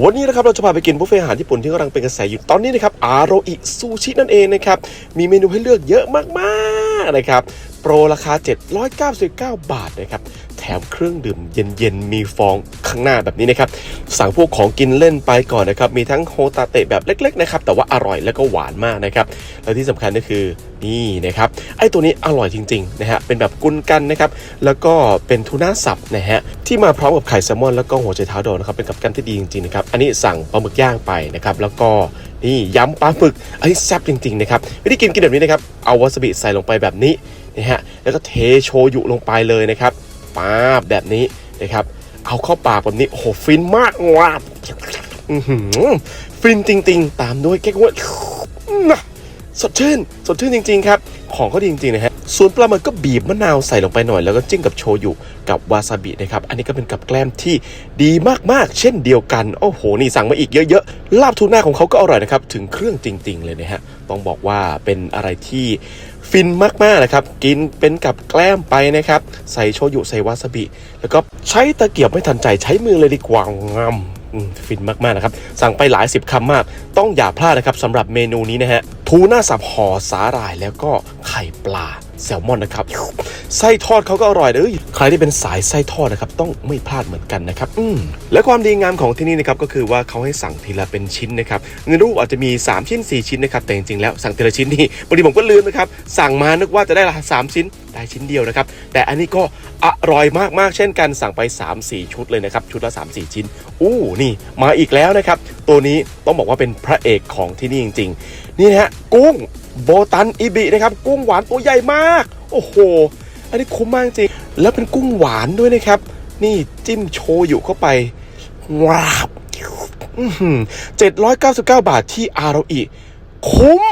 วันนี้นะครับเราจะพาไปกินบุฟเฟ่อาหารญี่ปุ่นที่กำลังเป็นกระแสอยู่ตอนนี้นะครับอาโรอิซูชินั่นเองนะครับ มีเมนูให้เลือกเยอะมากๆนะครับ โปรราคา 799 บาทนะครับ แถมเครื่องดื่มเย็นๆ มีฟองข้างหน้าแบบนี้นะครับ สั่งพวกของกินเล่นไปก่อนนะครับ มีทั้งโฮตาเตะแบบเล็ก ๆ นะครับ แต่ว่าอร่อยแล้วก็หวานมากนะครับ แล้วที่สำคัญก็คือนี่นะครับ ไอตัวนี้อร่อยจริง ๆ นะฮะ เป็นแบบกุนกันนะครับ แล้วก็เป็นทูน่าสับนะฮะ ที่มาพร้อมกับไข่แซลมอน แล้วก็หัวใจเท้าโดนนะครับ เป็นกับกันที่ดีจริงๆนะครับ อันนี้สั่งปลาหมึกย่างไปนะครับ แล้วก็นี่ยำปลาหมึก อันนี้แซ่บจริงๆนะครับ วิธีกินกินแบบนี้นะครับ เอาวาซาบิใส่ลงไปแบบนี้นะฮะ แล้วก็เทโชยุลงไปเลยนะครับ ป้าบแบบนี้นะครับ เอาเข้าปากแบบนี้โอ้โหฟินมากว้าฟินจริง ๆ ตามด้วยแก้กวนะ สดชื่น สดชื่นจริง ๆ ครับ ของเขาดีจริง ๆ นะฮะส่วนปลาหมึกก็บีบมะนาวใส่ลงไปหน่อยแล้วก็จิ้มกับโชยุกับวาซาบินะครับ อันนี้ก็เป็นกับแกล้มที่ดีมากๆ เช่นเดียวกัน โอ้โห นี่สั่งมาอีกเยอะๆ ลาบทูน่าของเขาก็อร่อยนะครับ ถึงเครื่องจริง ๆ เลยนะฮะ ต้องบอกว่าเป็นอะไรที่ฟินมากๆนะครับ กินเป็นกับแกล้มไปนะครับ ใส่โชยุใส่วาซาบิ แล้วก็ใช้ตะเกียบไม่ทันใจใช้มือเลยดีกว่างามฟินมากๆนะครับ สั่งไปหลายสิบคำมาก ต้องอย่าพลาดนะครับสำหรับเมนูนี้นะฮะ ทูน่าสับห่อสาหร่ายแล้วก็ไข่ปลาแซลมอนนะครับไส้ทอดเขาก็อร่อยเลยใครที่เป็นสายไส้ทอดนะครับต้องไม่พลาดเหมือนกันนะครับอืมและความดีงามของที่นี่นะครับก็คือว่าเขาให้สั่งทีละเป็นชิ้นนะครับในรูปอาจจะมี 3 ชิ้น 4 ชิ้นนะครับแต่จริงๆแล้วสั่งทีละชิ้นนี่บางทีผมก็ลืมนะครับสั่งมานึกว่าจะได้ละสามชิ้นได้ชิ้นเดียวนะครับแต่อันนี้ก็อร่อยมากๆ เช่นกันสั่งไป 3-4 ชุดเลยนะครับชุดละ 3-4 ชิ้นอู้นี่มาอีกแล้วนะครับ ตัวนี้ต้องบอกว่าเป็นพระเอกของที่นี่จริง ๆ นี่นะฮะกุ้งโบตันอิบินะครับกุ้งหวานตัวใหญ่มาก โอ้โห อันนี้คุ้มมากจริง แล้วเป็นกุ้งหวานด้วยนะครับ นี่จิ้มโชยุเข้าไปว้าวเจ็ดร้อยเก้าสิบเก้าบาทที่อาโรอิคุ้ม